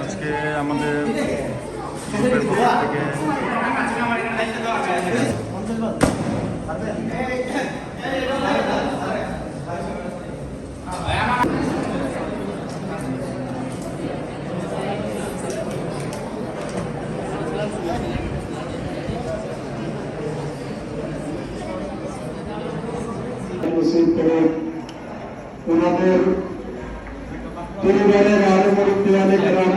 আজকে আমাদের গ্রুপের পক্ষ থেকে নসিব করে ওনাদের পরিবারের আরো মুরব্বীয়ানে গ্রাম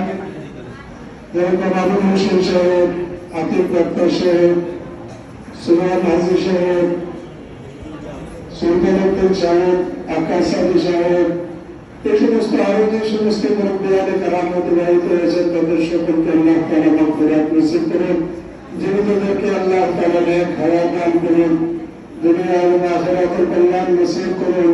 যেরকম আবুল হোসেন সাহেব আতিক দত্তর সাহেব সুমান হাজি সাহেব সুলতান উদ্দিন সাহেব আকাশ আলী সাহেব এই সমস্ত আরো যে সমস্ত মুরব্বীয়ানে গ্রাম অতিবাহিত হয়েছেন তাদের সকলকে আল্লাহ তালা মাগফিরাত নসিব করেন জীবিতদেরকে আল্লাহ তালা নেক হায়াত দান করুন দুনিয়া এবং আখেরাতের কল্যাণ নসিব করুন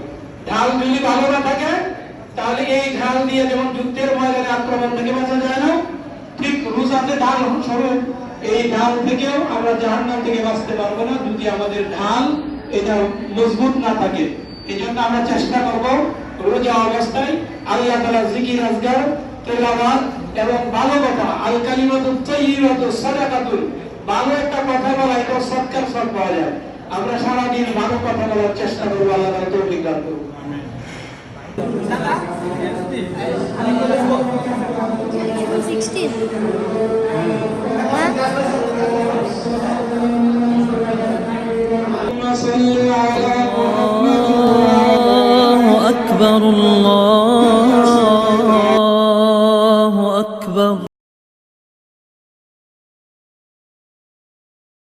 ঢাল যদি ভালো না থাকে, তাহলে এই ঢাল দিয়ে যেমন যুদ্ধের ময়দানে আক্রমণ থেকে বাঁচা যায় না, ঠিক রোজাতে ঢাল স্বরূপ এই ঢাল থেকেও আমরা জাহান্নাম থেকে বাঁচতে পারব না যদি আমাদের ঢাল এটা মজবুত না থাকে। এই জন্য আমরা চেষ্টা করব রোজা অবস্থায় আল্লাহ তালা জিকির আজগার তেলাওয়াত এবং ভালো কথা আল কালিমাতু তাইয়িবাতু সাদাকাতুন ভালো একটা কথা বলা, এটা সৎকার সব পাওয়া যায়। আমরা সারাদিন ভালো কথা বলার চেষ্টা করব, আল্লাহ তৌফিক দান 16. الله أكبر الله أكبر